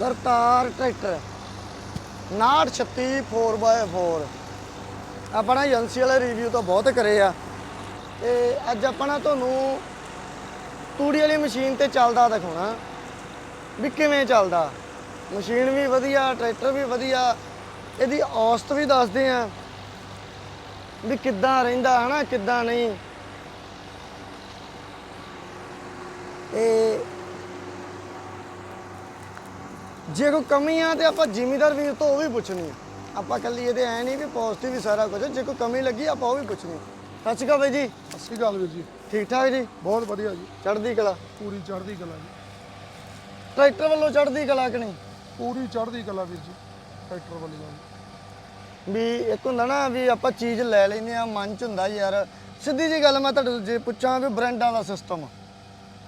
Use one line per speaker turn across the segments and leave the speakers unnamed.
Kartar tractor 936 4x4 ਆਪਾਂ agency ਵਾਲੇ review ਤਾਂ ਬਹੁਤ ਕਰੇ ਆ। ਤੇ ਅੱਜ ਆਪਾਂ ਨਾ ਤੁਹਾਨੂੰ ਤੂੜੀ ਵਾਲੀ ਮਸ਼ੀਨ ਤੇ ਚੱਲਦਾ ਦਿਖਾਉਣਾ। ਵੀ ਕਿਵੇਂ ਚੱਲਦਾ? ਮਸ਼ੀਨ ਵੀ ਵਧੀਆ, ਟਰੈਕਟਰ ਵੀ ਵਧੀਆ। ਇਹਦੀ ਔਸਤ ਵੀ ਦੱਸਦੇ ਆ। ਵੀ ਕਿੱਦਾਂ ਰਹਿੰਦਾ, ਹਨਾ? ਕਿੱਦਾਂ ਨਹੀਂ ਤੇ ਜੇ ਕੋਈ ਕਮੀ ਆ ਤੇ ਆਪਾਂ ਜ਼ਿਮੀਦਾਰ ਵੀਰ ਤੋਂ ਉਹ ਵੀ ਪੁੱਛਣੀ ਆ। ਆਪਾਂ ਕੱਲੀ ਇਹਦੇ ਐ ਨਹੀਂ ਵੀ ਪੋਜ਼ਿਟਿਵ ਹੀ ਸਾਰਾ ਕੁਝ। ਜੇ ਕੋਈ ਕਮੀ ਲੱਗੀ ਆਪਾਂ ਉਹ ਵੀ ਪੁੱਛਣੀ ਸਤਿ ਸ਼੍ਰੀ ਅਕਾਲ ਬਾਈ ਜੀ।
ਸਤਿ ਸ਼੍ਰੀ ਅਕਾਲ ਵੀਰ ਜੀ।
ਠੀਕ ਠਾਕ ਜੀ?
ਬਹੁਤ ਵਧੀਆ ਜੀ।
ਚੜ੍ਹਦੀ ਕਲਾ।
ਪੂਰੀ ਚੜ੍ਹਦੀ ਕਲਾ ਜੀ।
ਟਰੈਕਟਰ ਵੱਲੋਂ ਚੜ੍ਹਦੀ ਕਲਾ ਕਿ ਨਹੀਂ?
ਪੂਰੀ ਚੜ੍ਹਦੀ ਕਲਾ ਵੀਰ ਜੀ ਟਰੈਕਟਰ ਵਾਲੀ ਗੱਲ
ਵੀ ਇੱਕ ਹੁੰਦਾ ਨਾ ਵੀ ਆਪਾਂ ਚੀਜ਼ ਲੈ ਲੈਂਦੇ ਆ ਮਨ ਚ ਹੁੰਦਾ ਯਾਰ। ਸਿੱਧੀ ਜੀ ਗੱਲ ਮੈਂ ਤੁਹਾਡੇ ਤੋਂ ਜੇ ਪੁੱਛਾਂ ਵੀ ਬ੍ਰਾਂਡਾਂ ਦਾ ਸਿਸਟਮ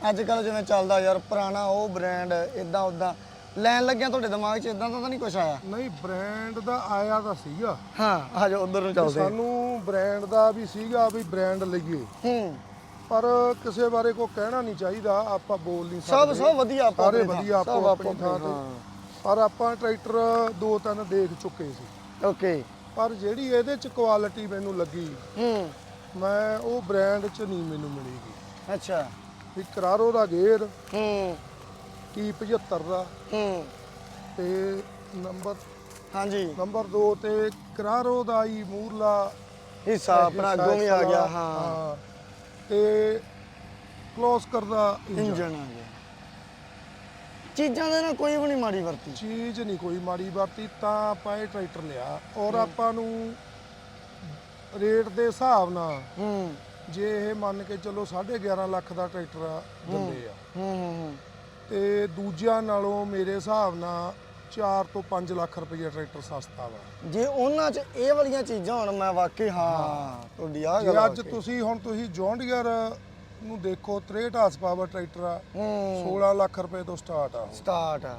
ਅੱਜ ਕੱਲ ਜਿਵੇਂ ਚੱਲਦਾ ਯਾਰ ਪੁਰਾਣਾ ਉਹ ਬ੍ਰਾਂਡ ਇਦਾਂ ਉਦਾਂ ਲੈਣ ਲੱਗਿਆ ਤੁਹਾਡੇ ਦਿਮਾਗ 'ਚ ਇਦਾਂ ਤਾਂ ਨਹੀਂ ਕੁਝ ਆਇਆ?
ਨਹੀਂ ਬ੍ਰਾਂਡ ਦਾ ਆਇਆ ਤਾਂ ਸੀਗਾ।
ਹਾਂ ਆ ਉਧਰ ਨੂੰ ਚੱਲਦੇ। ਹਾਂ।
ਸਾਨੂੰ ਬ੍ਰਾਂਡ ਦਾ ਵੀ ਸੀਗਾ ਵੀ ਬ੍ਰਾਂਡ ਲਈਏ।
ਹੂੰ।
ਪਰ ਕਿਸੇ ਬਾਰੇ ਕੋ ਕਹਿਣਾ ਨਹੀਂ ਚਾਹੀਦਾ ਆਪਾਂ ਬੋਲ ਨਹੀਂ
ਸਭ
ਸਕਦੇ।
ਸਭ ਵਧੀਆ ਆਪੋ
ਸਾਰੇ
ਆਪਣੀ ਥਾਂ,
ਵਧੀਆ
ਸਭ
ਆਪੋ ਆਪਣੀ
ਆਪਣੀ
ਥਾਂ ਤੇ। ਪਰ ਆਪਾਂ ਟਰੈਕਟਰ ਦੋ ਤਿੰਨ ਦੇਖ ਚੁੱਕੇ ਸੀ।
ਓਕੇ।
ਪਰ ਜਿਹੜੀ ਇਹਦੇ ਚ ਕੁਆਲਿਟੀ ਮੈਨੂੰ ਲੱਗੀ
ਹੂੰ।
ਮੈਂ ਉਹ ਬ੍ਰਾਂਡ ਚ ਨਹੀਂ ਮੈਨੂੰ ਮਿਲੇਗੀ
ਅੱਛਾ।
ਵੀ ਕਰਾਰੋ ਦਾ ਗੇਅਰ
ਹੂੰ।
ਕੀ 75 ਦਾ?
ਹੂੰ।
ਤੇ ਨੰਬਰ
ਹਾਂਜੀ।
ਨੰਬਰ 2 ਤੇ ਕਰਾਰੋ ਦਾ ਹੀ ਮੂਰਲਾ
ਹਿੱਸਾ ਆਪਣਾ ਅੱਗੋਂ ਵੀ ਆ ਗਿਆ ਹਾਂ।
ਤੇ ਕਲੋਸ ਕਰਦਾ ਇੰਜਨ
ਆ ਗਿਆ ਚੀਜ਼ਾਂ ਦੇ ਨਾਲ ਕੋਈ ਵੀ ਨਹੀਂ ਮਾੜੀ ਵਰਤੀ।
ਚੀਜ਼ ਨਹੀਂ ਕੋਈ ਮਾੜੀ ਵਰਤੀ ਤਾਂ ਆਪਾਂ ਇਹ ਟਰੈਕਟਰ ਲਿਆ। ਔਰ ਆਪਾਂ ਨੂੰ ਰੇਟ ਦੇ ਹਿਸਾਬ ਨਾਲ
ਹੂੰ।
ਜੇ ਇਹ ਮੰਨ ਕੇ ਚੱਲੋ 11.5 ਲੱਖ ਦਾ ਟਰੈਕਟਰ ਆ ਦਿੰਦੇ ਆ।
ਹੂੰ ਹੂੰ ਹੂੰ।
ਤੇ ਦੂਜਿਆਂ ਨਾਲੋਂ ਮੇਰੇ ਹਿਸਾਬ ਨਾਲ 4 ਤੋਂ 5 ਲੱਖ ਰੁਪਏ ਟਰੈਕਟਰ ਸਸਤਾ ਵਾ।
ਜੇ ਉਹਨਾਂ 'ਚ ਇਹ ਵਾਲੀਆਂ ਚੀਜ਼ਾਂ ਹੋਣ ਮੈਂ ਵਾਕਈ ਹਾਂ ਤੁਹਾਡੀ ਆ
ਜੇ
ਗੱਲ
ਅੱਜ
ਵਾਕਈ।
ਤੁਸੀਂ ਹੁਣ ਤੁਸੀਂ ਜੌਂਡੀਅਰ ਨੂੰ ਦੇਖੋ 63 ਹਾਰਸ ਪਾਵਰ ਟਰੈਕਟਰ ਆ
ਹੂੰ।
16 ਲੱਖ ਰੁਪਏ ਤੋਂ ਸਟਾਰਟ ਆ ਉਹ।
ਸਟਾਰਟ ਆ।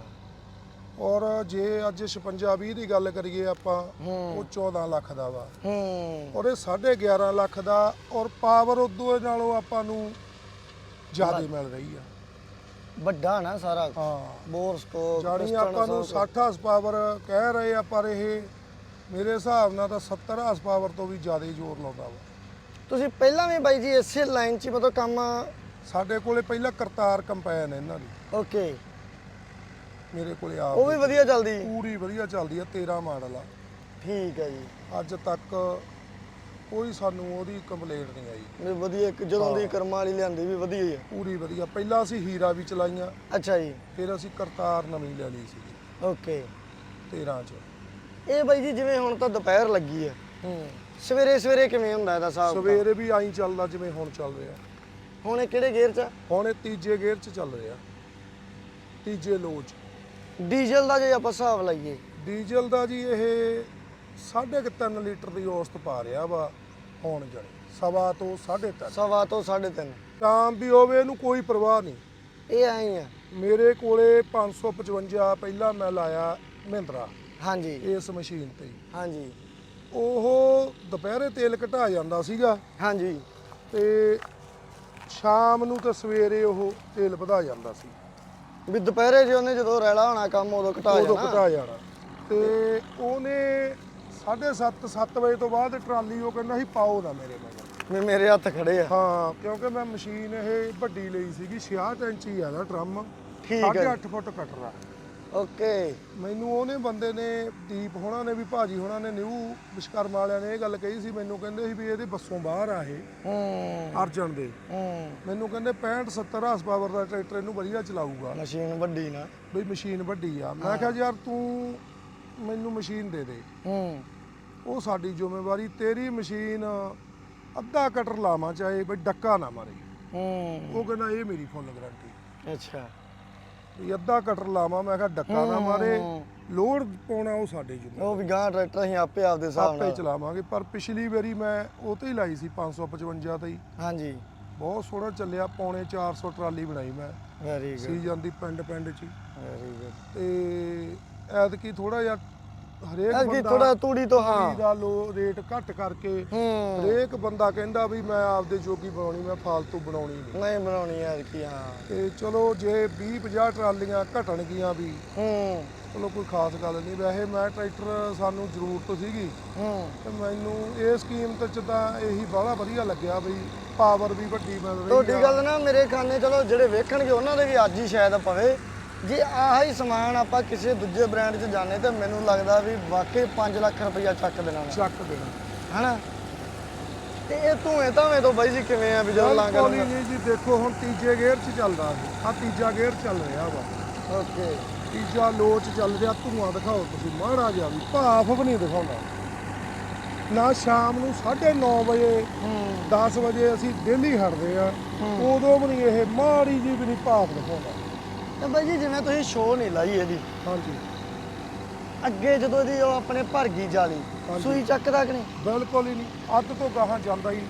ਔਰ ਜੇ ਅੱਜ 56 20 ਦੀ ਗੱਲ ਕਰੀਏ ਆਪਾਂ ਉਹ 14 ਲੱਖ ਦਾ ਵਾ।
ਹੂੰ।
ਔਰ ਇਹ 11.5 ਲੱਖ ਦਾ ਔਰ ਪਾਵਰ ਉਦੋਂ ਨਾਲੋਂ ਆਪਾਂ ਨੂੰ ਜ਼ਿਆਦਾ ਮਿਲ ਰਹੀ ਆ।
ਵੱਡਾ ਨਾ ਸਾਰਾ।
ਹਾਂ।
ਬੋਰ ਸਟੋਕ
ਜਾਣੀ ਆਪਾਂ ਨੂੰ 60 ਹਾਰਸ ਪਾਵਰ ਕਹਿ ਰਹੇ ਆ ਪਰ ਇਹ ਮੇਰੇ ਹਿਸਾਬ ਨਾਲ ਤਾਂ 70 ਹਾਰਸ ਪਾਵਰ ਤੋਂ ਵੀ ਜ਼ਿਆਦਾ ਜ਼ੋਰ ਲਾਉਂਦਾ ਵਾ।
ਤੁਸੀਂ ਪਹਿਲਾਂ ਵੀ ਬਾਈ ਜੀ ਇਸੇ ਲਾਈਨ 'ਚ ਹੀ ਮਤਲਬ ਕੰਮ
ਸਾਡੇ ਕੋਲੇ ਪਹਿਲਾਂ ਕਰਤਾਰ ਕੰਪੈਨ ਇਹਨਾਂ ਦੀ।
ਓਕੇ।
ਮੇਰੇ ਕੋਲੇ ਆ
ਉਹ ਵੀ ਵਧੀਆ ਚੱਲਦੀ।
ਪੂਰੀ ਵਧੀਆ ਚੱਲਦੀ ਆ 13 ਮਾਡਲ ਆ।
ਠੀਕ ਹੈ ਜੀ।
ਅੱਜ ਤੱਕ ਕੋਈ ਸਾਨੂੰ ਉਹਦੀ ਕੰਪਲੇਂਟ ਨਹੀਂ ਆਈ।
ਵੀ ਵਧੀਆ ਇੱਕ ਜਦੋਂ ਦੀ ਕਰਮਾਂ ਵਾਲੀ ਲਿਆਂਦੀ ਵੀ ਵਧੀਆ ਹੀ ਆ।
ਪੂਰੀ ਵਧੀਆ। ਪਹਿਲਾਂ ਅਸੀਂ ਹੀਰਾ ਵੀ ਚਲਾਈਆਂ।
ਅੱਛਾ ਜੀ।
ਫਿਰ ਅਸੀਂ ਕਰਤਾਰ ਨਵੀਂ ਲੈ ਲਈ ਸੀ
ਓਕੇ।
13 ਚ।
ਇਹ ਬਾਈ ਜੀ ਜਿਵੇਂ ਹੁਣ ਤਾਂ ਦੁਪਹਿਰ ਲੱਗੀ ਆ।
ਹੂੰ।
ਸਵੇਰੇ ਸਵੇਰੇ ਕਿਵੇਂ ਹੁੰਦਾ ਇਹਦਾ ਹਿਸਾਬ?
ਸਵੇਰੇ ਵੀ ਆਈ ਚੱਲਦਾ ਜਿਵੇਂ ਹੁਣ ਚੱਲ ਰਿਹਾ।
ਹੁਣ ਇਹ ਕਿਹੜੇ ਗੇਅਰ 'ਚ ਆ?
ਹੁਣ ਇਹ ਤੀਜੇ ਗੇਅਰ ਚ ਚੱਲ ਰਿਹਾ। ਤੀਜੇ ਲੋਚ
ਡੀਜ਼ਲ ਦਾ ਜੇ ਆਪਾਂ ਹਿਸਾਬ ਲਾਈਏ।
ਡੀਜ਼ਲ ਦਾ ਜੀ ਇਹ 3.5 ਲੀਟਰ ਦੀ ਔਸਤ ਪਾ ਰਿਹਾ ਵਾ। ਹੁਣ ਜਾਣੀ ਸਵਾ ਤੋਂ 3.5
ਸਵਾ ਤੋਂ 3.5
ਸ਼ਾਮ ਵੀ ਹੋਵੇ ਇਹਨੂੰ ਕੋਈ ਪਰਵਾਹ ਨਹੀਂ।
ਇਹ ਐਂ ਆ।
ਮੇਰੇ ਕੋਲੇ 555 ਪਹਿਲਾਂ ਮੈਂ ਲਾਇਆ ਮਹਿੰਦਰਾ
ਹਾਂਜੀ।
ਇਸ ਮਸ਼ੀਨ ਤੇ।
ਹਾਂਜੀ।
ਉਹ ਦੁਪਹਿਰੇ ਤੇਲ ਘਟਾ ਜਾਂਦਾ ਸੀਗਾ।
ਹਾਂਜੀ।
ਤੇ ਸ਼ਾਮ ਨੂੰ ਤੇ ਸਵੇਰੇ ਉਹ ਤੇਲ ਵਧਾ ਜਾਂਦਾ ਸੀ।
ਵੀ ਦੁਪਹਿਰੇ ਜੇ ਉਹਨੇ ਜਦੋਂ ਰੈਲਾ ਹੋਣਾ ਕੰਮ ਉਦੋਂ ਘਟਾ
ਉਦੋਂ
ਜਾਣਾ।
ਘਟਾ ਜਾਣਾ। ਤੇ ਉਹਨੇ 7:30 7 ਵਜੇ ਤੋਂ ਬਾਅਦ ਟਰਾਲੀ ਉਹ ਕਹਿੰਦਾ ਸੀ ਪਾਓ ਨਾ ਮੇਰੇ ਮਗਰ।
ਵੀ ਮੇਰੇ ਹੱਥ ਖੜੇ ਆ।
ਹਾਂ ਕਿਉਂਕਿ ਮੈਂ ਮਸ਼ੀਨ ਇਹ ਵੱਡੀ ਲਈ ਸੀਗੀ 66 ਇੰਚੀ ਆ ਦਾ ਡਰਮ।
ਠੀਕ ਹੈ।
8.5 ਫੁੱਟ ਕਟਰਾ।
ਓਕੇ।
ਮੈਨੂੰ ਉਹਨੇ ਬੰਦੇ ਨੇ ਦੀਪ ਹੋਣਾ ਨੇ ਵੀ ਭਾਜੀ ਹੋਣਾ ਨੇ ਨਿਊ ਵਿਸ਼ਕਰਮ ਵਾਲਿਆਂ ਨੇ ਇਹ ਗੱਲ ਕਹੀ ਸੀ ਮੈਨੂੰ ਕਹਿੰਦੇ ਸੀ ਵੀ ਇਹਦੇ ਬੱਸੋਂ ਬਾਹਰ ਆ ਇਹ
ਹੂੰ।
ਅਰਜਨ ਦੇ।
ਹੂੰ।
ਮੈਨੂੰ ਕਹਿੰਦੇ 65 70 ਹਾਰਸ ਪਾਵਰ ਦਾ ਟਰੈਕਟਰ ਇਹਨੂੰ ਵਧੀਆ ਚਲਾਊਗਾ।
ਮਸ਼ੀਨ ਵੱਡੀ ਨਾ।
ਬਈ ਮਸ਼ੀਨ ਵੱਡੀ ਆ। ਮੈਂ ਕਿਹਾ ਯਾਰ ਤੂੰ ਮੈਨੂੰ ਮਸ਼ੀਨ ਦੇ ਦੇ।
ਹੂੰ।
ਉਹ ਸਾਡੀ ਜ਼ਿੰਮੇਵਾਰੀ ਤੇਰੀ ਮਸ਼ੀਨ ਅੱਧਾ ਕਟਰ ਲਾਵਾਂ ਚਾਹੇ ਬਈ ਡੱਕਾ ਨਾ ਮਾਰੇ।
ਹੂੰ।
ਉਹ ਕਹਿੰਦਾ ਇਹ ਮੇਰੀ ਫੁੱਲ ਗਾਰੰਟੀ
ਅੱਛਾ।
ਵੀ ਅੱਧਾ ਕਟਰ ਲਾਵਾਂ ਮੈਂ ਕਿਹਾ ਡੱਕਾ ਨਾ ਮਾਰੇ। ਲੋਡ ਪਾਉਣਾ ਉਹ ਸਾਡੇ ਜ਼ਿੰਮੇਵਾਰੀ।
ਉਹ ਵੀ ਗਾਂ ਟਰੈਕਟਰ ਅਸੀਂ ਆਪੇ ਆਪਦੇ ਹਿਸਾਬ
ਆਪੇ
ਨਾਲ
ਚਲਾਵਾਂਗੇ ਪਰ ਪਿਛਲੀ ਵਾਰੀ ਮੈਂ ਉਹ ਤੇ ਹੀ ਲਾਈ ਸੀ 555 ਤੇ ਹੀ।
ਹਾਂਜੀ।
ਬਹੁਤ ਸੋਹਣਾ ਚੱਲਿਆ ਪੌਣੇ 400 ਟਰਾਲੀ ਬਣਾਈ ਮੈਂ।
ਵੈਰੀ ਗੁੱਡ
ਸੀਜ਼ਨ ਦੀ ਪਿੰਡ ਪਿੰਡ ਚ ਹੀ।
ਵੈਰੀ ਗੁੱਡ
ਤੇ ਐਤਕੀ ਥੋੜਾ ਜਿਹਾ ਹਰੇਕ
ਐਤਕੀ
ਬੰਦਾ
ਥੋੜਾ ਤੂੜੀ ਤੋਂ ਹਾਂ।
ਦਾ ਲੋ ਰੇਟ ਘੱਟ ਕਰਕੇ
ਹੂੰ।
ਹਰੇਕ ਬੰਦਾ ਕਹਿੰਦਾ ਵੀ ਮੈਂ ਆਪਦੇ ਜੋਗੀ ਬਣਾਉਣੀ ਮੈਂ ਫਾਲਤੂ ਬਣਾਉਣੀ ਨਹੀਂ
ਨਹੀਂ ਬਣਾਉਣੀ ਯਾਰ ਕੀ ਹਾਂ।
ਤੇ ਚਲੋ ਜੇ 20 50 ਟਰਾਲੀਆਂ ਘਟਣਗੀਆਂ ਵੀ
ਹੂੰ।
ਚਲੋ ਕੋਈ ਖਾਸ ਗੱਲ ਨਹੀਂ ਵੈਸੇ ਮੈਂ ਟਰੈਕਟਰ ਸਾਨੂੰ ਜ਼ਰੂਰਤ ਸੀਗੀ।
ਹੂੰ।
ਤੇ ਮੈਨੂੰ ਇਹ ਸਕੀਮ ਤੇ ਚ ਤਾਂ ਇਹੀ ਬੜਾ ਵਧੀਆ ਲੱਗਿਆ ਬਈ ਪਾਵਰ ਵੀ ਵੱਡੀ ਮਿਲ ਰਹੀ
ਤੁਹਾਡੀ ਗੱਲ ਨਾ ਮੇਰੇ ਖਾਨੇ ਚਲੋ ਜਿਹੜੇ ਵੇਖਣਗੇ ਉਹਨਾਂ ਦੇ ਵੀ ਅੱਜ ਹੀ ਸ਼ਾਇਦ ਪਵੇ। ਜੇ ਆਹ ਹੀ ਸਮਾਨ ਆਪਾਂ ਕਿਸੇ ਦੂਜੇ ਬ੍ਰਾਂਡ 'ਚ ਜਾਣੇ ਤੇ ਮੈਨੂੰ ਲੱਗਦਾ ਵੀ ਵਾਕਈ 5 ਲੱਖ ਰੁਪਇਆ ਚੱਕ ਦੇਣਾ ਵਾ।
ਚੱਕ ਦੇਣਾ।
ਹਨਾ? ਤੇ ਇਹ ਧੂਏ ਧਾਵੇਂ ਤੋਂ ਬਾਈ ਜੀ ਕਿਵੇਂ ਆ ਵੀ ਜਦੋਂ ਲਾਂਗ
ਬਿਲਕੁਲ ਹੀ ਨਹੀਂ ਜੀ ਦੇਖੋ ਹੁਣ ਤੀਜੇ ਗੇਅਰ 'ਚ ਚੱਲਦਾ ਆ ਤੀਜਾ ਗੇਅਰ ਚੱਲ ਰਿਹਾ ਵਾ।
ਓਕੇ।
ਤੀਜਾ ਲੋਚ ਚੱਲ ਰਿਹਾ ਧੂਆਂ ਦਿਖਾਓ ਤੁਸੀਂ। ਮਾੜਾ ਜਿਹਾ ਵੀ ਭਾਫ ਵੀ ਨਹੀਂ ਦਿਖਾਉਂਦਾ। ਨਾ ਸ਼ਾਮ ਨੂੰ 9:30 ਵਜੇ
ਹੂੰ।
10 ਵਜੇ ਅਸੀਂ ਡੇਲੀ ਹਟਦੇ ਆ। ਉਦੋਂ ਵੀ ਨਹੀਂ ਇਹ ਮਾੜੀ ਜੀ ਵੀ ਨਹੀਂ ਭਾਫ ਦਿਖਾਉਂਦਾ।
ਤੇ ਬਾਈ ਜੀ ਜਿਵੇਂ ਤੁਸੀਂ ਸ਼ੋਅ ਨਹੀਂ ਲਾਈ ਇਹਦੀ
ਹਾਂਜੀ।
ਅੱਗੇ ਜਦੋਂ ਦੀ ਉਹ ਆਪਣੇ ਭਰ ਗਈ ਜਾਲੀ
ਹਾਂਜੀ।
ਸੂਈ ਚੱਕਦਾ ਕਿ ਨਹੀਂ?
ਬਿਲਕੁਲ ਹੀ ਨਹੀਂ। ਅੱਧ ਤੋਂ ਗਾਹਾਂ ਜਾਂਦਾ ਹੀ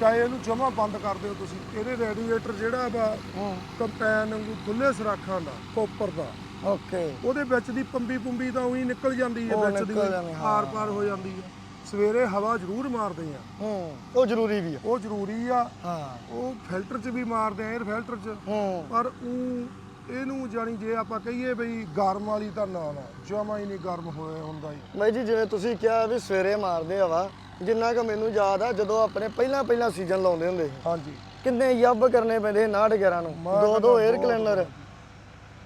ਚਾਹੇ ਇਹਨੂੰ ਜਮਾ ਬੰਦ ਕਰ ਦਿਓ ਤੁਸੀਂ। ਇਹਦੇ ਰੈਡੀਏਟਰ ਜਿਹੜਾ ਵਾ
ਹੂੰ।
ਕੰਪੈਨ ਵਾਂਗੂ ਖੁੱਲੇ ਸਰਾਖਾਂ ਦਾ ਕੋਪਰ ਦਾ।
ਓਕੇ
ਉਹਦੇ ਵਿੱਚ ਦੀ ਪੰਬੀ ਪੁੰਬੀ ਤਾਂ ਉਹੀ ਨਿਕਲ ਜਾਂਦੀ ਹੈ
ਉਹ
ਵਿੱਚ ਦੀ
ਨਿਕਲ ਜਾਂਦੀ, ਹਾਂ।
ਆਰ ਪਾਰ ਹੋ ਜਾਂਦੀ ਹੈ। ਸਵੇਰੇ ਹਵਾ ਜ਼ਰੂਰ ਮਾਰਦੇ ਆ।
ਹੂੰ। ਉਹ ਜ਼ਰੂਰੀ ਵੀ ਆ।
ਉਹ ਜ਼ਰੂਰੀ ਆ।
ਹਾਂ।
ਉਹ ਫਿਲਟਰ 'ਚ ਵੀ ਮਾਰਦੇ ਆ 에ਅਰ ਫਿਲਟਰ 'ਚ।
ਹੂੰ।
ਪਰ ਉਹ ਇਹਨੂੰ ਜਾਣੀ ਜੇ ਆਪਾਂ ਕਹੀਏ ਬਈ ਗਰਮ ਵਾਲੀ ਤਾਂ ਨਾ ਨਾ। ਜਮਾ ਹੀ ਨਹੀਂ ਗਰਮ ਹੋਇਆ ਹੁੰਦਾ ਜੀ।
ਬਾਈ ਜੀ ਜਿਵੇਂ ਤੁਸੀਂ ਕਿਹਾ ਵੀ ਸਵੇਰੇ ਮਾਰਦੇ ਹਵਾ ਜਿੰਨਾ ਕਿ ਮੈਨੂੰ ਯਾਦ ਆ ਜਦੋਂ ਆਪਣੇ ਪਹਿਲਾਂ ਪਹਿਲਾਂ ਸੀਜ਼ਨ ਲਾਉਂਦੇ ਹੁੰਦੇ ਸੀ।
ਹਾਂਜੀ।
ਕਿੰਨੇ ਯੱਬ ਕਰਨੇ ਪੈਂਦੇ ਸੀ 911 ਨੂੰ।
ਮੈਂ
ਦੋ ਦੋ 에ਅਰ ਕਲੈਂਡਰ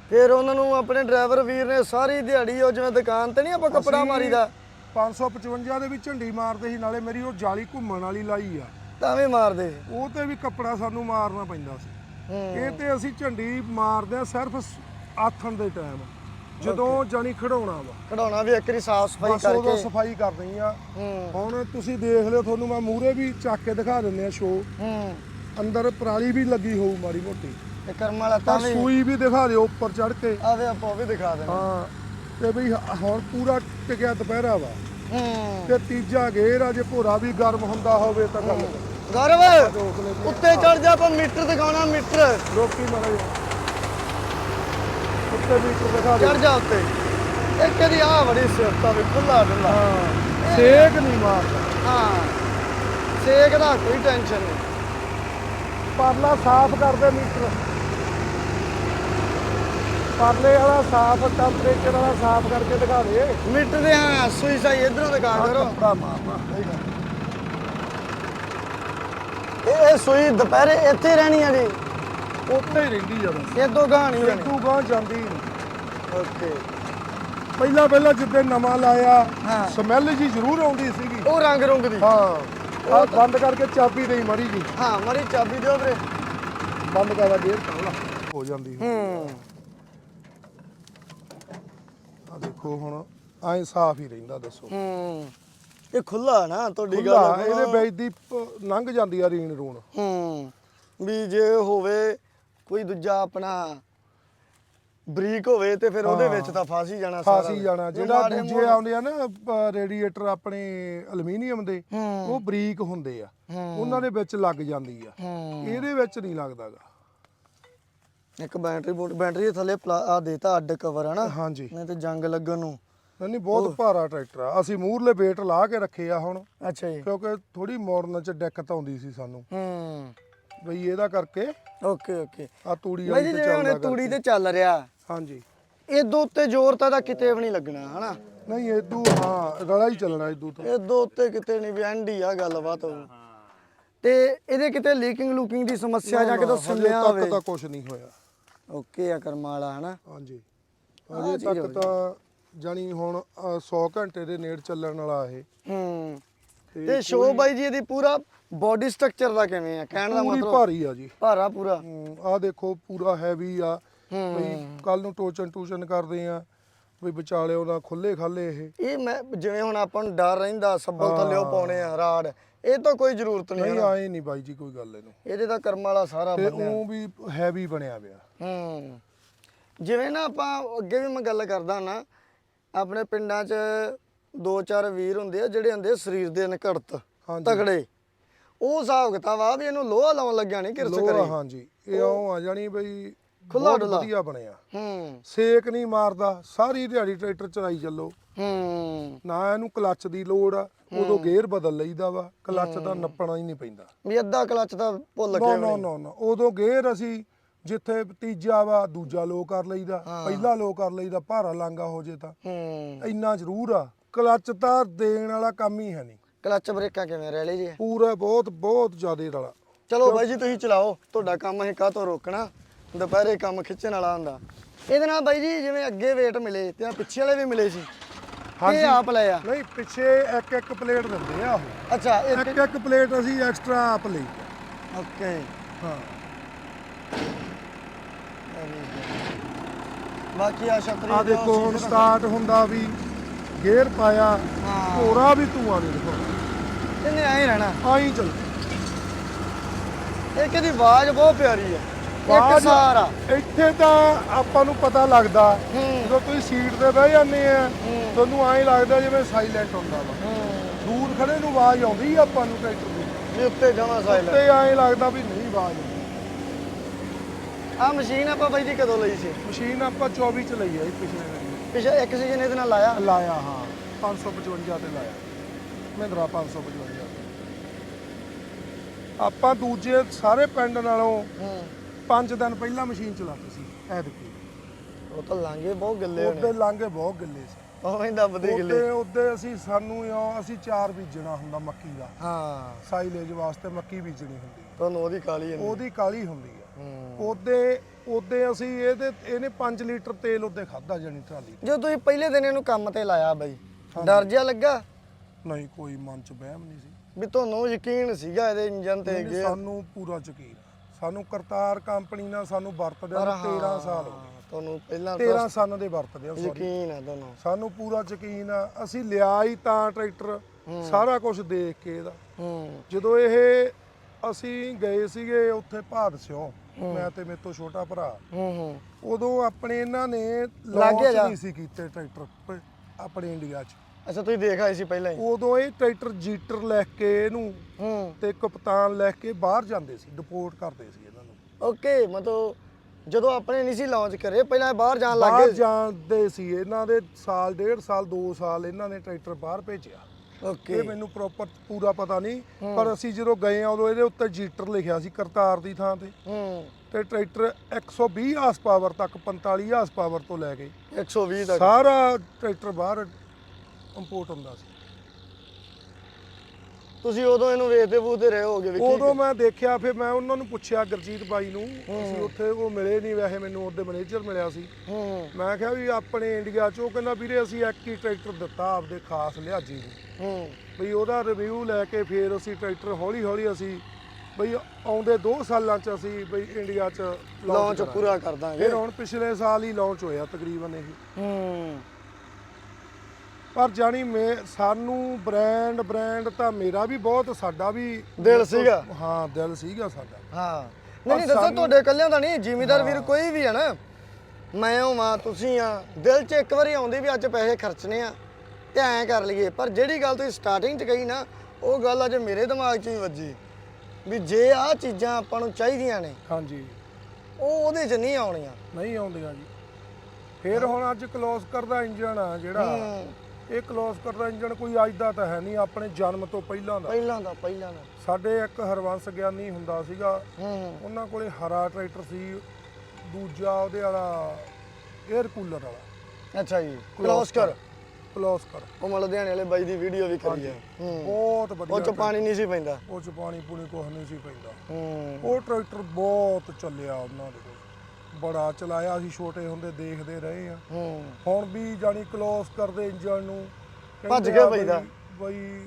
ਫਿਰ ਉਹਨਾਂ ਨੂੰ ਆਪਣੇ ਡਰਾਈਵਰ ਵੀਰ ਨੇ ਸਾਰੀ ਦਿਹਾੜੀ ਉਹ ਜਿਵੇਂ ਦੁਕਾਨ ਤੇ ਨਹੀਂ ਆਪਾਂ ਕੱਪੜਾ ਮਾਰੀਦਾ।
555 ਦੇ ਵੀ ਝੰਡੀ ਮਾਰਦੇ ਸੀ ਨਾਲੇ ਮੇਰੀ ਉਹ ਜਾਲੀ ਘੁੰਮਣ ਵਾਲੀ ਲਾਈ ਆ।
ਤਾਂ ਵੀ ਮਾਰਦੇ।
ਉਹ ਤੇ ਵੀ ਕੱਪੜਾ ਸਾਨੂੰ ਮਾਰਨਾ ਪੈਂਦਾ ਸੀ। ਇਹ ਤੇ ਅਸੀਂ ਝੰਡੀ ਮਾਰਦੇ ਆ ਸਿਰਫ ਆਥਣ ਦੇ ਟਾਈਮ। ਜਦੋਂ ਜਾਣੀ ਖੜਾਉਣਾ ਵਾ।
ਕਢਾਉਣਾ ਵੀ ਇੱਕ ਵਾਰੀ ਸਾਫ਼ ਸਫ਼ਾਈ
ਬਸ ਉਦੋਂ
ਕਰਕੇ
ਸਫ਼ਾਈ ਕਰਨੀ ਆ।
ਹੂੰ।
ਹੁਣ ਤੁਸੀਂ ਦੇਖ ਲਿਓ ਤੁਹਾਨੂੰ ਮੈਂ ਮੂਰੇ ਵੀ ਚੱਕ ਕੇ ਦਿਖਾ ਦਿੰਦੇ ਆ ਸ਼ੋ
ਹੂੰ।
ਅੰਦਰ ਪਰਾਲੀ ਵੀ ਲੱਗੀ ਹੋਊ ਮਾੜੀ ਮੋਟੀ।
ਤੇ ਕਰਮ ਵਾਲਾ
ਤਾਂ
ਵੀ
ਸੂਈ ਵੀ ਦਿਖਾ ਦਿਓ ਉੱਪਰ ਚੜ ਕੇ।
ਆਵੇ ਆਪਾਂ ਉਹ ਵੀ ਦਿਖਾ ਦੇਣਾ।
ਹਾਂ ਤੇ ਹ- ਹੁਣ ਪੂਰਾ ਟਿਕਿਆ ਦੁਪਹਿਰਾ ਵਾ।
ਹੂੰ।
ਤੇ ਤੀਜਾ ਗੇਰ ਆ ਜੇ ਭੋਰਾ ਵੀ ਗਰਮ ਹੁੰਦਾ ਹੋਵੇ ਤਾਂ ਗੱਲ
ਗੌਰਵ ਉੱਤੇ ਚੜ ਜਾ ਆਪਾਂ ਮੀਟਰ ਦਿਖਾਉਣਾ ਮੀਟਰ।
ਰੋਕੀ ਮਾਰਾ ਉੱਤੇ ਵੀ ਦਿਖਾ ਦਿਓ
ਚੜ ਜਾ ਉੱਤੇ। ਇੱਕ ਇਹਦੀ ਆ ਬੜੀ ਸਿਫਤ ਵੀ ਖੁੱਲਾ ਡੁੱਲਾ
ਹਾਂ ਸੇਕ ਨਹੀਂ ਮਾਰਦਾ।
ਹਾਂ ਸੇਕ ਦਾ ਕੋਈ ਟੈਨਸ਼ਨ ਨਹੀਂ।
ਪਰਲਾ ਸਾਫ਼ ਕਰਦੇ ਮੀਟਰ। ਪਰਲੇ ਵਾਲਾ ਸਾਫ਼ ਟੈਂਪਰੇਚਰ ਵਾਲਾ ਸਾਫ਼ ਕਰਕੇ ਦਿਖਾ ਦੇ।
ਮੀਟਰ ਦੇ ਹਾਂ ਸੂਈ ਸਾਈ ਇਧਰੋਂ ਦਿਖਾ ਕਰੋ।
ਕੱਪੜਾ ਮਾਰਨਾ।
ਇਹ ਇਹ ਸੂਈ ਦੁਪਹਿਰੇ ਇੱਥੇ ਰਹਿਣੀ ਆ ਜੀ।
ਉੱਥੇ ਹੀ ਰਹਿੰਦੀ ਆ ਬਸ।
ਇਹ ਤੋਂ ਗਾਂ ਨਹੀਂ
ਤੂੰ ਗਾਂ ਜਾਂਦੀ ਹੀ ਨਹੀਂ।
ਓਕੇ।
ਪਹਿਲਾਂ ਪਹਿਲਾਂ ਜਿੱਦੇ ਨਵਾਂ ਲਾਇਆ
ਹਾਂ।
ਸਮੈਲ ਜੀ ਜ਼ਰੂਰ ਆਉਂਦੀ ਸੀਗੀ।
ਉਹ ਰੰਗ ਰੁੰਗ ਦੀ।
ਹਾਂ। ਆ ਬੰਦ ਕਰਕੇ ਚਾਬੀ ਦੇਈ ਮਰੀ ਜੀ।
ਹਾਂ ਮਰੀ ਚਾਬੀ ਦਿਓ ਵੀਰੇ।
ਬੰਦ ਕਰਦਾ ਗੇਅਰ ਕੱਢ ਹੋ ਜਾਂਦੀ।
ਹੂੰ।
ਆ ਦੇਖੋ ਹੁਣ ਐਂ ਸਾਫ਼ ਹੀ ਰਹਿੰਦਾ ਦੱਸੋ।
ਹੂੰ। ਇਹ ਖੁੱਲਾ ਨਾ ਤੁਹਾਡੀ
ਖੁੱਲਾ
ਗੱਲ
ਇਹਦੇ ਵਿੱਚ ਦੀ ਪ- ਲੰਘ ਜਾਂਦੀ ਆ ਰੀਣ ਰੂਣ।
ਹੂੰ ਵੀ ਜੇ ਹੋਵੇ ਕੋਈ ਦੂਜਾ ਆਪਣਾ ਬਰੀਕ ਹੋਵੇ ਤੇ ਫਿਰ ਉਹਦੇ ਵਿੱਚ ਤਾਂ ਫਸ ਹੀ ਜਾਣਾ ਸਾਰਾ
ਫਾਸੀ ਜਾਣਾ। ਜਿਹੜਾ
ਮਾੜੇ
ਦੂਜੇ ਆਉਂਦੇ ਆ ਨਾ ਰੇਡੀਏਟਰ ਆਪਣੇ ਐਲੂਮੀਨੀਅਮ ਦੇ ਉਹ ਬਰੀਕ ਹੁੰਦੇ ਆ। ਉਹਨਾਂ ਦੇ ਵਿੱਚ ਲੱਗ ਜਾਂਦੀ ਆ।
ਹੂੰ।
ਇਹਦੇ ਵਿੱਚ ਨਹੀਂ ਲੱਗਦਾਗਾ।
ਇੱਕ ਬੈਟਰੀ ਬੋਟ ਬੈਟਰੀ ਦੇ ਥੱਲੇ ਆ ਦੇਤਾ ਅੱਡ ਕਵਰ ਹੈ ਨਾ?
ਹਾਂਜੀ।
ਨਹੀਂ ਤੇ ਜੰਗ ਲੱਗਣ ਨੂੰ।
ਨਹੀਂ ਨਹੀਂ ਬਹੁਤ ਭਾਰਾ ਟਰੈਕਟਰ ਆ। ਅਸੀਂ ਮੂਰਲੇ ਵੇਟ ਲਾ ਕੇ ਰੱਖੇ ਆ ਹੁਣ।
ਅੱਛਾ ਜੀ।
ਕਿਉਂਕਿ ਥੋੜੀ ਮੋੜਨ ਚ ਦਿੱਕਤ ਆਉਂਦੀ ਸੀ ਸਾਨੂੰ।
ਹੂੰ।
ਬਈ ਇਹਦਾ ਕਰਕੇ
ਓਕੇ ਓਕੇ।
ਆ ਤੂੜੀ ਵਾਲੀ ਤੇ ਚੱਲਦਾ
ਇਹ ਤੂੜੀ। ਤੇ ਚੱਲ ਰਿਹਾ।
ਹਾਂਜੀ।
ਇਹਦੋਂ ਉੱਤੇ ਜ਼ੋਰ ਤਾਂ ਇਹਦਾ ਕਿਤੇ ਵੀ ਨਹੀਂ ਲੱਗਣਾ ਹਨਾ?
ਨਹੀਂ ਇਦੂ ਹਾਂ ਰਲਾ ਹੀ ਚੱਲਣਾ ਇਦੂ ਤੋਂ।
ਇਹਦੋਂ ਉੱਤੇ ਕਿਤੇ ਨਹੀਂ ਵੀ ਐਂਡ ਹੀ ਆ ਗੱਲਬਾਤ। ਹੋਊ ਤੇ ਇਹਦੇ ਕਿਤੇ ਲੀਕਿੰਗ ਲੂਕਿੰਗ ਦੀ ਸਮੱਸਿਆ ਜਾਂ ਕਿਤੋਂ ਸੁਣਿਆ
ਤੱਕ
ਹੋਵੇ।
ਤਾਂ ਕੁਝ ਨਹੀਂ ਹੋਇਆ।
ਓਕੇ ਆ ਕਰਮਾ ਵਾਲਾ ਹਨਾ?
ਹਾਂਜੀ। ਅਜੇ ਤੱਕ। ਤਾਂ ਜਾਣੀ ਹੁਣ ਅ, 100 ਘੰਟੇ ਦੇ ਨੇੜ ਚੱਲਣ ਵਾਲਾ ਇਹ।
ਹੂੰ।
ਤੇ
ਸ਼ੋ ਬਾਈ ਜੀ ਇਹਦੀ ਪੂਰਾ ਬਾਡੀ ਸਟਰਕਚਰ ਦਾ ਕਿਵੇਂ ਆ? ਕਹਿਣ ਦਾ ਮਤਲਬ
ਭਾਰੀ ਆ ਜੀ।
ਭਾਰਾ ਪੂਰਾ?
ਆ ਦੇਖੋ ਪੂਰਾ ਹੈਵੀ ਆ। ਬਈ ਕੱਲ ਨੂੰ ਟੋਚਨ ਟੂਚਨ ਕਰਦੇ ਆ। ਵੀ ਵਿਚਾਲੇ ਉਹਦਾ ਖੁੱਲੇ ਖਾਲੇ ਇਹ।
ਇਹ ਮੈਂ ਜਿਵੇਂ ਹੁਣ ਆਪਾਂ ਨੂੰ ਡਰ ਰਹਿੰਦਾ ਸੱਬਲ ਥੱਲੇੋਂ ਪਾਉਣੇ ਆ ਰਾੜ। ਇਹ ਤਾਂ ਕੋਈ ਜ਼ਰੂਰਤ ਨਹੀਂ
ਨਹੀਂ ਆਏ ਨਹੀਂ ਬਾਈ ਜੀ ਕੋਈ ਗੱਲ ਇਹਨੂੰ।
ਇਹਦੇ ਤਾਂ ਕਰਮ ਵਾਲਾ ਸਾਰਾ
ਤੇ
ਬੰਨਿਆ
ਉਹ ਵੀ ਹੈਵੀ ਬਣਿਆ ਪਿਆ।
ਹੂੰ। ਜਿਵੇਂ ਨਾ ਆਪਾਂ ਅੱਗੇ ਵੀ ਮੈਂ ਗੱਲ ਕਰਦਾ ਨਾ ਆਪਣੇ ਪਿੰਡਾਂ 'ਚ ਦੋ ਚਾਰ ਵੀਰ ਹੁੰਦੇ ਆ ਜਿਹੜੇ ਹੁੰਦੇ ਆ ਸਰੀਰ ਦੇ ਨਿਕੜਤ
ਹਾਂਜੀ।
ਤਗੜੇ। ਉਹ ਹਿਸਾਬ ਕਿਤਾਬ ਆ ਵੀ ਇਹਨੂੰ ਲੋਹਾ ਲਾਉਣ ਲੱਗਿਆ ਨਹੀਂ
ਲੋਹਾ
ਕਰੇ।
ਹਾਂਜੀ। ਇਹ ਆਉਂ ਆ ਜਾਣੀ ਬਈ
ਖੁੱਲਾ
ਬਹੁਤ
ਡੁੱਲਾ।
ਵਧੀਆ ਬਣਿਆ।
ਹੂੰ।
ਸੇਕ ਨਹੀਂ ਮਾਰਦਾ ਸਾਰੀ ਦਿਹਾੜੀ ਟਰੈਕਟਰ ਚਲਾਈ ਚੱਲੋ।
ਹੂੰ।
ਨਾ ਇਹਨੂੰ ਕਲੱਚ ਦੀ ਲੋੜ ਆ ਉਦੋਂ ਗੇਅਰ ਬਦਲ ਲਈਦਾ ਵਾ ਕਲੱਚ ਦਾ ਨੱਪਣਾ ਹੀ ਨਹੀਂ ਪੈਂਦਾ।
ਵੀ ਅੱਧਾ ਕਲਚ ਤਾਂ ਭੁੱਲ
ਨੋ ਨੋ ਨੋ ਨੋ ਉਦੋਂ ਗੇਅਰ ਅਸੀਂ ਜਿੱਥੇ ਤੀਜਾ ਵਾ ਦੂਜਾ ਲੋ ਕਰ ਲਈਦਾ ਪਹਿਲਾ ਲੋ ਕਰ ਲਈਦਾ ਭਾਰਾ ਲਾਂਗਾ ਹੋ ਜੇ ਤਾਂ।
ਹੂੰ।
ਇੰਨਾ ਜ਼ਰੂਰ ਆ ਕਲੱਚ ਤਾਂ ਦੇਣ ਵਾਲਾ ਕੰਮ ਹੀ ਹੈ ਨਹੀਂ।
ਕਲਚ ਬ੍ਰੇਕਾਂ ਕਿਵੇਂ ਰੈਲੀ ਜੀ?
ਪੂਰਾ ਬਹੁਤ ਬਹੁਤ ਜ਼ਿਆਦਾ ਰਲਾ।
ਚਲੋ ਬਾਈ ਜੀ ਤੁਸੀਂ ਚਲਾਓ ਤੁਹਾਡਾ ਕੰਮ ਅਸੀਂ ਕਾਹਤੋਂ ਰੋਕਣਾ? ਦੁਪਹਿਰੇ ਕੰਮ ਖਿੱਚਣ ਵਾਲਾ ਹੁੰਦਾ। ਇਹਦੇ ਨਾਲ ਬਾਈ ਜੀ ਜਿਵੇਂ ਅੱਗੇ ਵੇਟ ਮਿਲੇ ਤੇ ਆ ਪਿੱਛੇ ਵਾਲੇ ਵੀ ਮਿਲੇ ਸੀ। ਇਹ ਆਪ ਲੈ ਆ।
ਨਹੀਂ ਪਿੱਛੇ ਇੱਕ ਇੱਕ ਪਲੇਟ ਦਿੰਦੇ ਆ ਉਹ।
ਅੱਛਾ ਇੱਕ
ਇੱਕ ਇੱਕ ਪਲੇਟ ਅਸੀਂ ਐਕਸਟਰਾ ਆਪ ਲਈ।
ਓਕੇ।
ਹਾਂ।
ਬਾਕੀ ਆ ਛਤਰੀ
ਆ ਦੇਖੋ ਹੁਣ
ਸੀਟ
ਸਟਾਰਟ ਹੁੰਦਾ ਵੀ ਗੇਅਰ ਪਾਇਆ। ਹੋਰਾ ਵੀ ਧੂਆਂ ਨਹੀਂ ਦੇਖੋ।
ਇਹਨੇ ਐਂ ਰਹਿਣਾ।
ਆਈ ਚੱਲ।
ਇਹ ਕਿਹਦੀ ਆਵਾਜ਼ ਬਹੁਤ ਪਿਆਰੀ ਹੈ ਇੱਕ ਸਾਰਾ।
ਇੱਥੇ ਤਾਂ ਆਪਾਂ ਨੂੰ ਪਤਾ ਲੱਗਦਾ ਜਦੋਂ ਤੁਸੀਂ ਸੀਟ ਤੇ ਬਹਿ ਜਾਂਦੇ ਆ ਤੁਹਾਨੂੰ ਐਂ ਲੱਗਦਾ ਜਿਵੇਂ ਸਾਇਲੈਂਟ ਹੁੰਦਾ ਵਾ। ਦੂਰ ਖੜੇ ਨੂੰ ਆਵਾਜ਼ ਆਉਂਦੀ ਆਪਾਂ ਨੂੰ ਟਰੈਕਟਰ ਦੀ।
ਉੱਤੇ ਜਮਾ ਸਾਈਲ
ਤੇ ਐਂ ਲੱਗਦਾ ਵੀ ਨਹੀਂ ਆਵਾਜ਼
ਆ ਮਸ਼ੀਨ ਆਪਾਂ ਬਾਈ ਜੀ ਕਦੋਂ ਲਈ ਸੀ?
ਮਸ਼ੀਨ ਆਪਾਂ 24 ਚ ਲਈ ਆ ਜੀ ਪਿਛਲੇ ਵਾਰੀ
ਪਿਛੇ ਇੱਕ ਸੀਜ਼ਨ ਇਹਦੇ ਨਾਲ ਲਾਇਆ?
ਲਾਇਆ ਹਾਂ। 555 ਤੇ ਲਾਇਆ। ਮਹਿੰਦਰਾ 555 ਆਪਾਂ ਦੂਜੇ ਸਾਰੇ ਪਿੰਡ ਨਾਲੋਂ
ਹੂੰ।
5 ਦਿਨ ਪਹਿਲਾਂ ਮਸ਼ੀਨ ਚਲਾਤੀ ਸੀ। ਐਤਕੀ।
ਉਹ ਤਾਂ ਲਾਂਗੇ ਬਹੁਤ ਗੱਲੇ ਹੋਣੇ
ਉਹਦੇ ਲਾਂਘੇ ਬਹੁਤ ਗਿੱਲੇ ਸੀ।
ਉਹ ਦੱਬਦੇ
ਉਹਦੇ
ਗੱਲੇ।
ਉਹਦੇ ਅਸੀਂ ਸਾਨੂੰ ਇਉਂ ਅਸੀਂ ਚਾਰ ਬੀਜਣਾ ਹੁੰਦਾ ਮੱਕੀ ਦਾ।
ਹਾਂ।
ਸਾਈਲੇਜ ਵਾਸਤੇ ਮੱਕੀ ਬੀਜਣੀ ਹੁੰਦੀ।
ਤੁਹਾਨੂੰ ਉਹਦੀ ਕਾਲੀ ਹੈ
ਉਹਦੀ ਕਾਲੀ ਹੁੰਦੀ ਆ। ਉਹਦੇ ਉਹਦੇ ਅਸੀਂ ਇਹਦੇ ਇਹਨੇ 5 ਲੀਟਰ ਤੇਲ ਉਹਦੇ ਖਾਦਾ ਜਾਣੀ ਟਰਾਲੀ
ਜਦੋਂ ਤੁਸੀਂ ਪਹਿਲੇ ਦਿਨ ਇਹਨੂੰ ਕੰਮ ਤੇ ਲਾਇਆ ਬਾਈ ਡਰ ਜਿਹਾ ਲੱਗਾ?
ਨਹੀਂ ਕੋਈ ਮਨ ਚ ਵਹਿਮ ਨਹੀਂ ਸੀ।
ਵੀ ਤੁਹਾਨੂੰ ਯਕੀਨ ਸੀਗਾ ਇਹਦੇ ਇੰਜਨ ਤੇ ਗੇਅਰ
ਸਾਨੂੰ ਪੂਰਾ ਯਕੀਨ ਆ। ਸਾਨੂੰ ਕਰਤਾਰ ਕੰਪਨੀ ਨਾਲ ਸਾਨੂੰ ਵਰਤਦਿਆਂ ਨੂੰ 13 ਸਾਲ ਹੋ ਗਏ।
ਤੁਹਾਨੂੰ ਪਹਿਲਾਂ
13 ਸਾਲ ਦੇ ਵਰਤਦੇ ਆ ਸੌਰੀ
ਯਕੀਨ ਹੈ ਤੁਹਾਨੂੰ।
ਸਾਨੂੰ ਪੂਰਾ ਯਕੀਨ ਆ ਅਸੀਂ ਲਿਆ ਹੀ ਤਾਂ ਟਰੈਕਟਰ ਸਾਰਾ ਕੁਝ ਦੇਖ ਕੇ ਇਹਦਾ। ਜਦੋਂ ਇਹ ਅਸੀਂ ਗਏ ਸੀਗੇ ਉੱਥੇ ਭਾਦਸਿਓ ਮੈਂ ਤੇ ਮੇਰੇ ਤੋਂ ਛੋਟਾ ਭਰਾ।
ਹੂੰ ਹੂੰ।
ਉਦੋਂ ਆਪਣੇ ਇਹਨਾਂ ਨੇ
ਲਾਗੇ
ਲਾਂਚ
ਜਾ।
ਨਹੀਂ ਸੀ ਕੀਤੇ ਟਰੈਕਟਰ ਪ- ਆਪਣੇ ਇੰਡੀਆ 'ਚ।
ਅੱਛਾ ਤੁਸੀਂ ਦੇਖ ਆਏ ਸੀ ਪਹਿਲਾਂ ਹੀ?
ਉਦੋਂ ਇਹ ਟਰੈਕਟਰ ਜੀਟਰ ਲੈ ਕੇ ਇਹਨੂੰ
ਹੂੰ।
ਤੇ ਕਪਤਾਨ ਲੈ ਕੇ ਬਾਹਰ ਜਾਂਦੇ ਸੀ ਡਿਪੋਰਟ ਕਰਦੇ ਸੀ ਇਹਨਾਂ ਨੂੰ।
ਓਕੇ ਮਤਲਬ ਜਦੋਂ ਆਪਣੇ ਨਹੀਂ ਸੀ ਲਾਂਚ ਕਰੇ ਪਹਿਲਾਂ ਇਹ ਬਾਹਰ ਜਾਣ
ਬਾਹਰ
ਲੱਗੇ
ਜਾਂਦੇ ਸੀ ਇਹਨਾਂ ਦੇ ਸਾਲ ਡੇਢ ਸਾਲ 2 ਸਾਲ ਇਹਨਾਂ ਨੇ ਟਰੈਕਟਰ ਬਾਹਰ ਭੇਜਿਆ।
ਓਕੇ।
ਇਹ ਮੈਨੂੰ ਪ੍ਰੋਪਰ ਪੂਰਾ ਪਤਾ ਨਹੀਂ ਪਰ ਅਸੀਂ ਜਦੋਂ ਗਏ ਆ ਉਦੋਂ ਇਹਦੇ ਉੱਤੇ ਜੀਟਰ ਲਿਖਿਆ ਸੀ ਕਰਤਾਰ ਦੀ ਥਾਂ ਤੇ।
ਹੂੰ।
ਤੇ ਟਰੈਕਟਰ 120 ਹਾਰਸ ਪਾਵਰ ਤੱਕ 45 ਹਾਰਸ ਪਾਵਰ ਤੋਂ ਲੈ ਕੇ
120 ਤੱਕ।
ਸਾਰਾ ਟਰੈਕਟਰ ਬਾਹਰ ਇੰਪੋਰਟ ਹੁੰਦਾ ਸੀ।
ਤੁਸੀਂ ਉਦੋਂ ਇਹਨੂੰ ਵੇਚਦੇ ਵੂਚਦੇ ਰਹੇ ਹੋਗੇ ਵੀ
ਉਦੋਂ ਮੈਂ ਦੇਖਿਆ ਫਿਰ ਮੈਂ ਉਹਨਾਂ ਨੂੰ ਪੁੱਛਿਆ ਗੁਰਜੀਤ ਬਾਈ ਨੂੰ ਅਸੀਂ ਉੱਥੇ ਉਹ ਮਿਲੇ ਨਹੀਂ ਵੈਸੇ ਮੈਨੂੰ ਉਹਦੇ ਮੈਨੇਜਰ ਮਿਲਿਆ ਸੀ।
ਹੂੰ।
ਮੈਂ ਕਿਹਾ ਵੀ ਆਪਣੇ ਇੰਡੀਆ 'ਚ ਉਹ ਕਹਿੰਦਾ ਵੀਰੇ ਅਸੀਂ ਇੱਕ ਹੀ ਟਰੈਕਟਰ ਦਿੱਤਾ ਆਪਦੇ ਖਾਸ ਲਿਹਾਜੀ ਨੂੰ।
ਹੂੰ।
ਬਈ ਉਹਦਾ ਰਿਵਿਊ ਲੈ ਕੇ ਫਿਰ ਅਸੀਂ ਟਰੈਕਟਰ ਹੌਲੀ ਹੌਲੀ ਅਸੀਂ ਬਈ ਆਉਂਦੇ 2 ਸਾਲਾਂ 'ਚ ਅਸੀਂ ਬਈ ਇੰਡੀਆ 'ਚ
ਲਾਂਚ। ਪੂਰਾ ਕਰ ਦਾਂਗੇ।
ਫਿਰ ਹੁਣ ਪਿਛਲੇ ਸਾਲ ਹੀ ਲਾਂਚ ਹੋਇਆ ਤਕਰੀਬਨ ਇਹ।
ਹੂੰ।
ਪਰ ਜਾਣੀ ਮੈਂ ਸਾਨੂੰ ਬ੍ਰਾਂਡ ਬ੍ਰਾਂਡ ਤਾਂ ਮੇਰਾ ਵੀ ਬਹੁਤ ਸਾਡਾ ਵੀ
ਦਿਲ ਸੀਗਾ।
ਹਾਂ ਦਿਲ ਸੀਗਾ ਸਾਡਾ।
ਹਾਂ। ਨਹੀਂ ਨਹੀਂ ਦੱਸੋ
ਸਾਨੂੰ-
ਤੁਹਾਡੇ ਇਕੱਲਿਆਂ ਦਾ ਨਹੀਂ ਜ਼ਿਮੀਦਾਰ ਵੀਰ ਕੋਈ ਵੀ ਹੈ ਨਾ। ਮੈਂ ਹਾਂ ਤੁਸੀਂ ਆ। ਦਿਲ 'ਚ ਇੱਕ ਵਾਰੀ ਆਉਂਦੀ ਵੀ ਅੱਜ ਪੈਸੇ ਖਰਚਣੇ ਆ ਤੇ ਐਂ ਕਰ ਲਈਏ। ਪਰ ਜਿਹੜੀ ਗੱਲ ਤੁਸੀਂ ਸਟਾਰਟਿੰਗ 'ਚ ਕਹੀ ਨਾ ਉਹ ਗੱਲ ਅੱਜ ਮੇਰੇ ਦਿਮਾਗ 'ਚ ਵੀ ਵੱਜੀ। ਵੀ ਜੇ ਆਹ ਚੀਜ਼ਾਂ ਆਪਾਂ ਨੂੰ ਚਾਹੀਦੀਆਂ ਨੇ
ਹਾਂਜੀ।
ਉਹ ਉਹਦੇ 'ਚ ਨਹੀਂ ਆਉਣੀਆਂ।
ਨਹੀਂ ਆਉਂਦੀਆਂ ਜੀ। ਫਿਰ ਹੁਣ ਅੱਜ ਕਲੋਸ ਕਰਦਾ ਇੰਜਨ ਆ ਜਿਹੜਾ।
ਹੂੰ।
ਇਹ ਕਲੋਸ ਕਰਦਾ ਇੰਜਨ ਕੋਈ ਅੱਜ ਦਾ ਤਾਂ ਹੈ ਨਹੀਂ ਆਪਣੇ ਜਨਮ ਤੋਂ ਪਹਿਲਾਂ ਦਾ।
ਪਹਿਲਾਂ ਦਾ ਪਹਿਲਾਂ ਦਾ।
ਸਾਡੇ ਇੱਕ ਹਰਵੰਸ ਗਿਆਨੀ ਹੁੰਦਾ ਸੀਗਾ
ਹੂੰ।
ਉਹਨਾਂ ਕੋਲੇ ਹਰਾ ਟਰੈਕਟਰ ਸੀ ਦੂਜਾ ਉਹਦੇ ਵਾਲਾ 에ਅਰ ਕੂਲਰ ਵਾਲਾ।
ਅੱਛਾ ਜੀ ਕਲੋਸ ਕਰ।
ਕਲੋਸ ਕਰ।
ਉਹ ਮਤਲਬ ਲੁਧਿਆਣੇ ਵਾਲੇ ਬਾਈ ਦੀ ਵੀਡੀਓ ਵੀ ਕਰੀ ਹੈ ਹੂੰ।
ਬਹੁਤ
ਉਹ
ਵਧੀਆ
ਚ ਪਾਣੀ ਨਹੀਂ ਸੀ ਪੈਂਦਾ।
ਉਹ ਚ ਪਾਣੀ ਪੂਣੀ ਕੁਛ ਨਹੀਂ ਸੀ ਪੈਂਦਾ।
ਹੂੰ।
ਉਹ ਟਰੈਕਟਰ ਬਹੁਤ ਚੱਲਿਆ ਉਹਨਾਂ ਦੇ ਕੋਲ। ਬੜਾ ਚਲਾਇਆ ਅਸੀਂ ਛੋਟੇ ਹੁੰਦੇ ਦੇਖਦੇ ਰਹੇ ਆ।
ਹੂੰ।
ਹੁਣ ਵੀ ਜਾਨੀ ਕਲੋਸ ਕਰਦੇ ਇੰਜਨ ਨੂੰ।
ਭੱਜ
ਕਹਿੰਦੇ
ਗਿਆ
ਆ
ਬਈ ਦਾ।
ਬਈ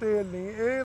ਤੇਲ ਨਹੀਂ ਇਹ